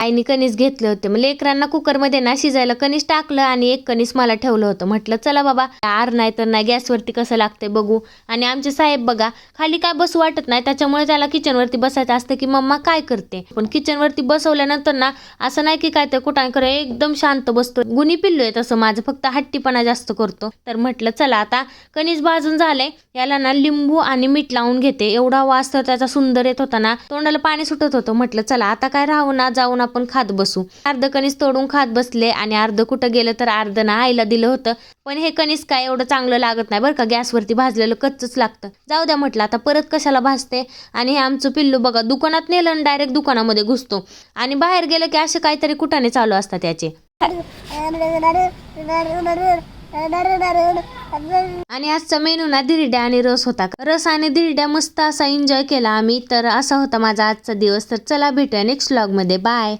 आईने कणीस घेतले होते. मग लेकरांना कुकरमध्ये ना शिजायला कणीस टाकलं आणि एक कणीस मला ठेवलं होतं. म्हटलं चला बाबा आर नाही तर नाही गॅसवरती कसं लागते बघू. आणि आमचे साहेब बघा खाली काय बसू वाटत नाही त्याच्यामुळे त्याला किचनवरती बसायचं असतं की मम्मा काय करते? पण किचनवरती बसवल्यानंतर ना असं नाही की काय ते कुठं करे एकदम शांत बसतो गुणी पिल्लू आहे तसं माझं फक्त हट्टीपणा जास्त करतो. तर म्हटलं चला आता कणीस भाजून झालंय याला ना लिंबू आणि मीठ लावून घेते. एवढा वास तर त्याचा सुंदर येत होता ना तोंडाला पाणी सुटत होतं. म्हटलं चला आता काय राहू ना जाऊन आपण खात बसू अर्ध कणीस तोडून खात बसले आणि अर्ध कुठं गेलं तर अर्ध ना आईला दिलं होतं पण हे कणीस काय एवढं चांगलं लागत नाही बरं का गॅसवरती भाजलेलं कच्चच लागतं जाऊ द्या म्हटलं आता परत कशाला भाजते आणि हे आमचं पिल्लू बघा दुकानात नेलं आणि डायरेक्ट दुकानामध्ये घुसतो आणि बाहेर गेलं की असे काहीतरी कुठाने चालू असतात त्याचे आणि आजचा मेनू ना धिरड्या आणि रस होता. रस आणि धिरड्या मस्त असा एन्जॉय केला आम्ही. तर असा होता माझा आजचा दिवस. तर चला भेटूया नेक्स्टमध्ये. बाय